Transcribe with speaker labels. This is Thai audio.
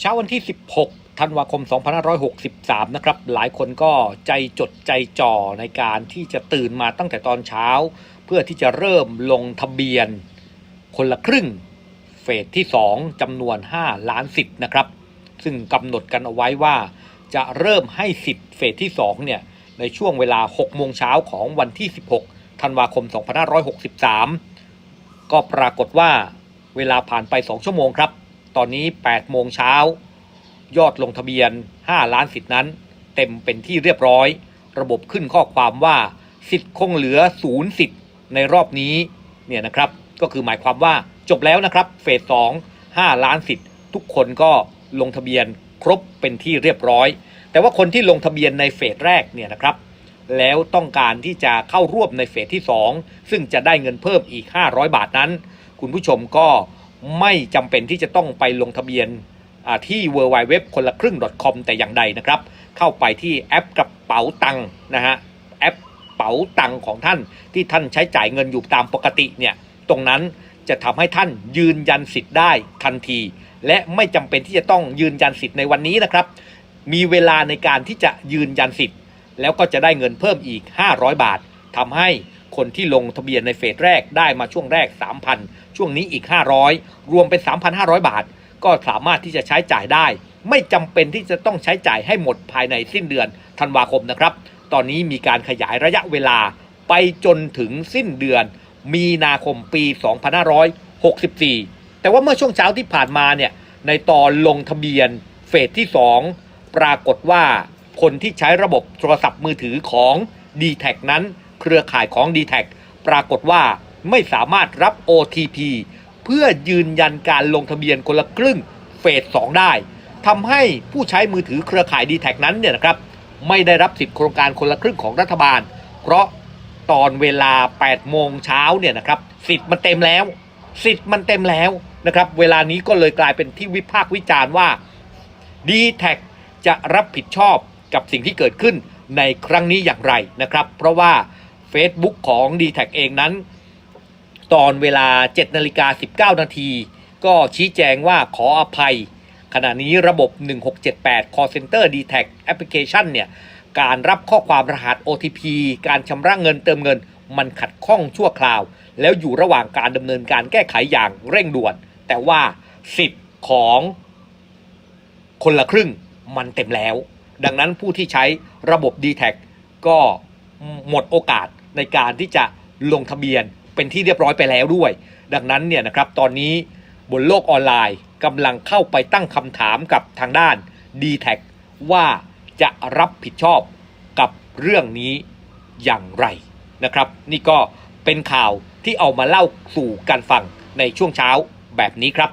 Speaker 1: เช้าวันที่ 16 ธันวาคม 2563 นะครับ หลายคนก็ใจจดใจจ่อในการที่จะตื่นมาตั้งแต่ตอนเช้า เพื่อที่จะเริ่มลงทะเบียน คนละครึ่ง เฟสที่ 2จำนวน 5 ล้านสิทธิ์นะครับ ซึ่งกำหนดกันเอาไว้ว่าจะเริ่มให้สิทธิ์เฟสที่ 2 เนี่ย ในช่วงเวลา 6 โมงเช้าของวันที่ 16 ธันวาคม 2563 ก็ปรากฏว่าเวลาผ่านไป 2 ชั่วโมงครับ ตอนนี้ 8 โมงเช้า ยอดลงทะเบียน 5 ล้านสิทธินั้น เต็มเป็นที่เรียบร้อย ระบบขึ้นข้อความว่าสิทธิ์คงเหลือศูนย์สิทธิ์ในรอบนี้เนี่ยนะครับ ก็คือหมายความว่าจบแล้วนะครับ เฟส2 5ล้านสิทธิ์ ทุกคนก็ลงทะเบียนครบเป็นที่เรียบร้อย แต่ว่าคนที่ลงทะเบียนในเฟสแรกเนี่ยนะครับ แล้วต้องการที่จะเข้าร่วมในเฟสที่ 2 ซึ่งจะได้เงินเพิ่มอีก 500 บาทนั้น คุณผู้ชมก็ ไม่จำเป็นที่จะต้องไปลงทะเบียนอ่าที่ w w w คนละครึ่ง .com แต่อย่างใดนะครับ เข้าไปที่แอปกระเป๋าตังค์นะฮะแอปเป๋าตังค์ของท่านที่ท่านใช้จ่ายเงินอยู่ตามปกติเนี่ยตรงนั้นจะทำให้ท่านยืนยันสิทธิ์ได้ทันที และไม่จำเป็นที่จะต้องยืนยันสิทธิ์ในวันนี้นะครับ มีเวลาในการที่จะยืนยันสิทธิ์ แล้วก็จะได้เงินเพิ่มอีก 500 บาททำให้ คนที่ลงทะเบียนในเฟสแรกได้มาช่วงแรก 3,000 ช่วงนี้อีก 500 รวมเป็น 3,500 บาท ก็สามารถที่จะใช้จ่ายได้ ไม่จำเป็นที่จะต้องใช้จ่ายให้หมดภายในสิ้นเดือนธันวาคมนะครับ ตอนนี้มีการขยายระยะเวลาไปจนถึงสิ้นเดือน มีนาคมปี 2564 แต่ว่าเมื่อช่วงเช้าที่ผ่านมาเนี่ยในตอนลงทะเบียนเฟสที่ 2 ปรากฏว่าคนที่ใช้ระบบโทรศัพท์มือถือของ d t แทนั้น เครือข่ายของ d t แทปรากฏว่าไม่สามารถรับ OTP เพื่อยืนยันการลงทะเบียนคนละครึ่งเฟส 2 ได้ทำให้ผู้ใช้มือถือเครือข่าย d t แทนั้นเนี่ยนะครับไม่ได้รับสิทธิโครงการคนละครึ่งของรัฐบาล เพราะตอนเวลา 8 โมงเช้าเนี่ยนะครับสิทธิ์มันเต็มแล้ว สิทธิ์มันเต็มแล้วนะครับเวลานี้ก็เลยกลายเป็นที่วิพากษ์วิจารณ์ว่า d t แทจะรับผิดชอบกับสิ่งที่เกิดขึ้นในครั้งนี้อย่างไรนะครับ เพราะว่า Facebook ของ d t แทเองนั้น ตอนเวลา7นาฬิกา19 นาที ก็ชี้แจงว่าขออภัย ขณะนี้ระบบ 1678 call center d t แท application เนี่ยการรับข้อความรหัส OTP การชำระเงินเติมเงิน มันขัดข้องชั่วคราว แล้วอยู่ระหว่างการดำเนินการแก้ไขอย่างเร่งด่วน แต่ว่าสิทธิ์ของคนละครึ่งมันเต็มแล้ว ดังนั้นผู้ที่ใช้ระบบ d t แทก็หมดโอกาส ในการที่จะลงทะเบียนเป็นที่เรียบร้อยไปแล้วด้วย ดังนั้นเนี่ยนะครับตอนนี้บนโลกออนไลน์กำลังเข้าไปตั้งคำถามกับทางด้าน d t แทว่าจะรับผิดชอบกับเรื่องนี้อย่างไรนะครับ นี่ก็เป็นข่าวที่เอามาเล่าสู่กันฟังในช่วงเช้าแบบนี้ครับ